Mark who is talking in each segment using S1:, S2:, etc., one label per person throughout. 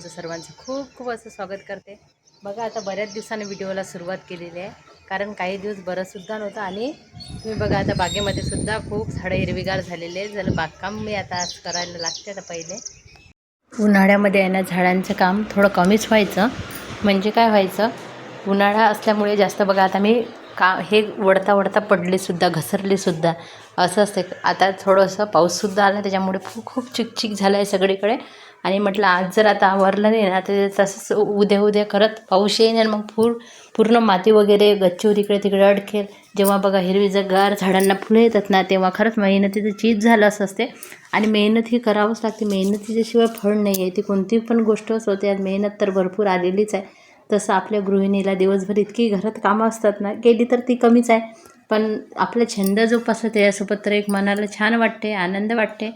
S1: तुमचं सर्वांचं खूप खूप असं स्वागत करते. बघा आता बऱ्याच दिवसाने व्हिडिओला सुरुवात केलेली आहे. कारण काही दिवस बरंसुद्धा नव्हतं आणि तुम्ही बघा आता बागेमध्ये सुद्धा खूप झाडं हिरवीगार झालेले आहे जर बागकाम मी आता आज करायला लागते आता पहिले. उन्हाळ्यामध्ये आहे ना झाडांचं काम थोडं कमीच व्हायचं. म्हणजे काय व्हायचं? उन्हाळा असल्यामुळे जास्त बघा आता मी का हे वडता वडता पडलेसुद्धा घसरलेसुद्धा असं असते आता थोडंसं पाऊससुद्धा आला त्याच्यामुळे खूप खूप चिकचिक झालं आहे सगळीकडे. आणि म्हटलं आज जर आता आवरलं नाही ना तर तसंच उद्या उद्या करत पाऊस येईन आणि मग पूर पूर्ण माती वगैरे गच्चीवर इकडे तिकडे अडकेल. जेव्हा बघा हिरवी जगार झाडांना फुलं येतात ना तेव्हा खरंच मेहनतीचं चीज झालं असं असते आणि मेहनत ही करावंच लागते. मेहनतीच्याशिवाय फळ नाही आहे ती कोणती पण गोष्ट असो त्यात मेहनत तर भरपूर आलेलीच आहे. तसं आपल्या गृहिणीला दिवसभर इतकी घरात कामं असतात ना केली तर ती कमीच आहे. पण आपला छंद जोपासला त्याच्यासोबत तर एक मनाला छान वाटते आनंद वाटते.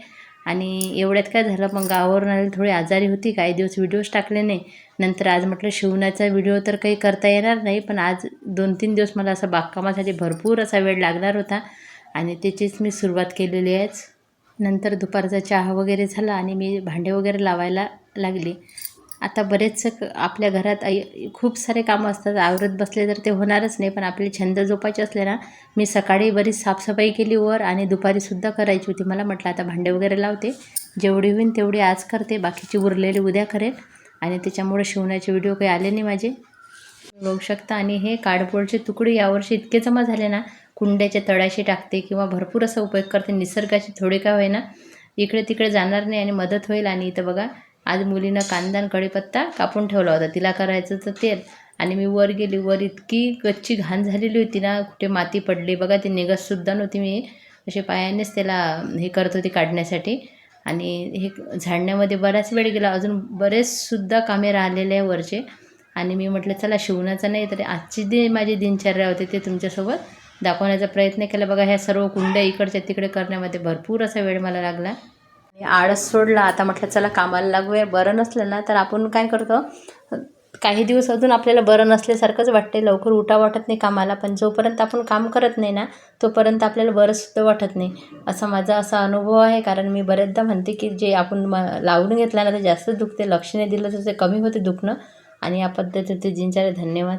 S1: आणि एवढ्यात काय झालं मग गावावरून आले थोडी आजारी होती काही दिवस व्हिडिओज टाकले नाही. नंतर आज म्हटलं शिवण्याचा व्हिडिओ तर काही करता येणार नाही पण आज दोन तीन दिवस मला असं बागकामासाठी भरपूर असा वेळ लागणार होता. आणि त्याचीच मी सुरुवात केलेली आहेच. नंतर दुपारचा चहा वगैरे झाला आणि मी भांडे वगैरे लावायला लागली. आता बरेच आपल्या घरात खूप सारे कामं असतात. आवरत बसले तर ते होणारच नाही. पण आपले छंद जोपायचे असले ना मी सकाळी बरीच साफसफाई केली वर आणि दुपारीसुद्धा करायची होती. मला म्हटलं आता भांडे वगैरे लावते. जेवढी होईन तेवढी आज करते. बाकीची उरलेली उद्या करेल आणि त्याच्यामुळे शिवण्याचे व्हिडिओ काही आले नाही माझे. बघू शकता. आणि हे कार्डबोर्डचे तुकडे यावर्षी इतके जमा झाले ना कुंड्याच्या तळाशी टाकते किंवा भरपूर असा उपयोग करते. निसर्गाचे थोडे काय होईना इकडे तिकडे जाणार नाही आणि मदत होईल. आणि इथं बघा आज मुलीनं कांदा आणि कढीपत्ता कापून ठेवला होता. तिला करायचं तर तेल. आणि मी वर गेली. वर इतकी गच्ची घाण झालेली होती ना कुठे माती पडली. बघा ती निघतसुद्धा नव्हती मी. असे पायानेच त्याला हे करत होती काढण्यासाठी. आणि हे झाडण्यामध्ये बराच वेळ गेला. अजून बरेचसुद्धा कामे राहिलेले आहे वरचे. आणि मी म्हटलं चला शिवण्याचं नाही तर आजची जी माझी दिनचर्या होती ते तुमच्यासोबत दाखवण्याचा प्रयत्न केला. बघा ह्या सर्व कुंड्या इकडच्या तिकडे करण्यामध्ये भरपूर असा वेळ मला लागला. आळस सोडला आता म्हटलं चला कामाला लागूया बरं नसलं ना तर आपण काय करतो? काही दिवस अजून आपल्याला बरं नसल्यासारखंच वाटते लवकर उठा वाटत नाही कामाला पण जोपर्यंत आपण काम करत नाही ना तोपर्यंत आपल्याला बरंसुद्धा वाटत नाही. असा माझा असा अनुभव आहे कारण मी बरेचदा म्हणते की जे आपण म लावून घेतलं ना ते जास्त दुखते लक्ष नाही दिलं तर ते कमी होते दुखणं. आणि या पद्धतीचे जिंचारे धन्यवाद.